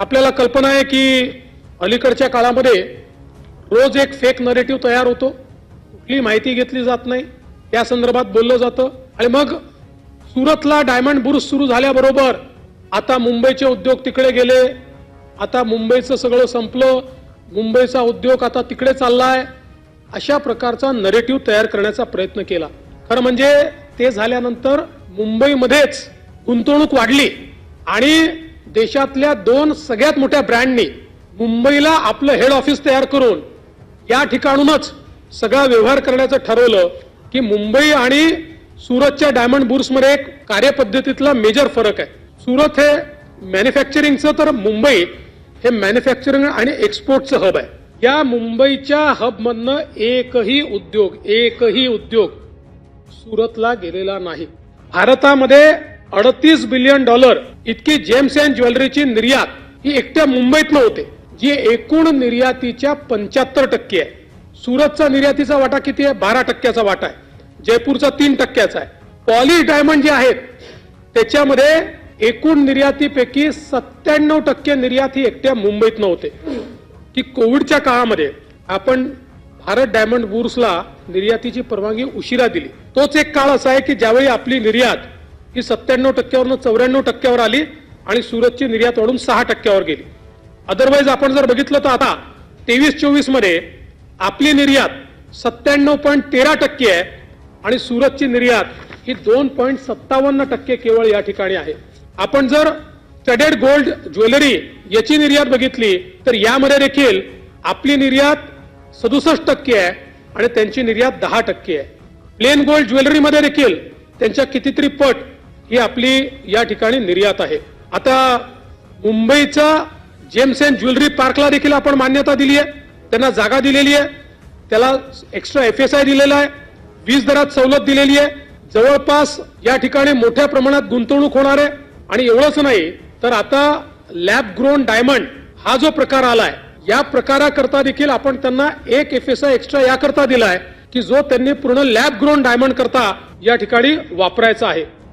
आपल्याला कल्पना आहे की अलीकडच्या काळामध्ये रोज एक फेक नरेटिव्ह तयार होतो. कुठली माहिती घेतली जात नाही. त्या संदर्भात बोललं जातं. आणि मग सुरतला डायमंड बुरुज सुरू झाल्याबरोबर आता मुंबईचे उद्योग तिकडे गेले. आता मुंबईचं सगळं संपलं. मुंबईचा उद्योग आता तिकडे चाललाय. अशा प्रकारचा नरेटिव्ह तयार करण्याचा प्रयत्न केला. खरं म्हणजे ते झाल्यानंतर मुंबईमध्येच गुंतवणूक वाढली. आणि देशातल्या दोन सगळ्यात मोठ्या ब्रँडनी मुंबईला आपलं हेड ऑफिस तयार करून या ठिकाणूनच सगळा व्यवहार करण्याचं ठरवलं की मुंबई आणि सुरतच्या डायमंड बुर्समध्ये एक कार्यपद्धतीतला मेजर फरक आहे. सुरत हे मॅन्युफॅक्चरिंगचं तर मुंबई हे मॅन्युफॅक्चरिंग आणि एक्सपोर्टचं हब आहे. या मुंबईच्या हबमधनं एकही उद्योग एकही उद्योग सुरतला गेलेला नाही. भारतामध्ये अडतीस बिलियन डॉलर इतकी जेम्स अँड ज्वेलरीची निर्यात ही एकट्या मुंबईत होते जी एकूण निर्यातीच्या पंच्याहत्तर टक्के आहे. सुरतचा निर्यातीचा वाटा किती आहे? बारा टक्क्याचा वाटा आहे. जयपूरचा तीन टक्क्याचा आहे. पॉलिश डायमंड जे आहेत त्याच्यामध्ये एकूण निर्यातीपैकी सत्त्याण्णव टक्के निर्यात ही एकट्या मुंबईत होते. की कोविडच्या काळामध्ये आपण भारत डायमंड बुर्सला निर्यातीची परवानगी उशिरा दिली. तोच एक काळ असा आहे की ज्यावेळी आपली निर्यात ही सत्त्याण्णव टक्क्यावरनं चौऱ्याण्णव टक्क्यावर आली आणि सुरतची निर्यात वाढून सहा टक्क्यावर गेली. अदरवाईज आपण जर बघितलं तर आता तेवीस चोवीसमध्ये आपली निर्यात सत्त्याण्णव पॉईंट तेरा टक्के आहे आणि सुरतची निर्यात ही दोन पॉईंट सत्तावन्न टक्के केवळ या ठिकाणी आहे. आपण जर स्टडेड गोल्ड ज्वेलरी याची निर्यात बघितली तर यामध्ये देखील आपली निर्यात सदुसष्ट टक्के आहे आणि त्यांची निर्यात दहा टक्के आहे. प्लेन गोल्ड ज्वेलरीमध्ये देखील त्यांच्या कितीतरी पट ही आपली या ठिकाणी निर्यात आहे. आता मुंबईचा जेम्स अँड ज्वेलरी पार्कला देखील आपण मान्यता दिली आहे. त्यांना जागा दिलेली आहे. त्याला एक्स्ट्रा एफ एस आय दिलेला आहे. वीज दरात सवलत दिलेली आहे. जवळपास या ठिकाणी मोठ्या प्रमाणात गुंतवणूक होणार आहे. आणि एवढंच नाही तर आता लॅब ग्रोन डायमंड हा जो प्रकार आलाय या प्रकाराकरता देखील आपण त्यांना एक एफ एस आय एक्स्ट्रा याकरता दिलाय की जो त्यांनी पूर्ण लॅब ग्रोन डायमंड करता या ठिकाणी वापरायचा आहे.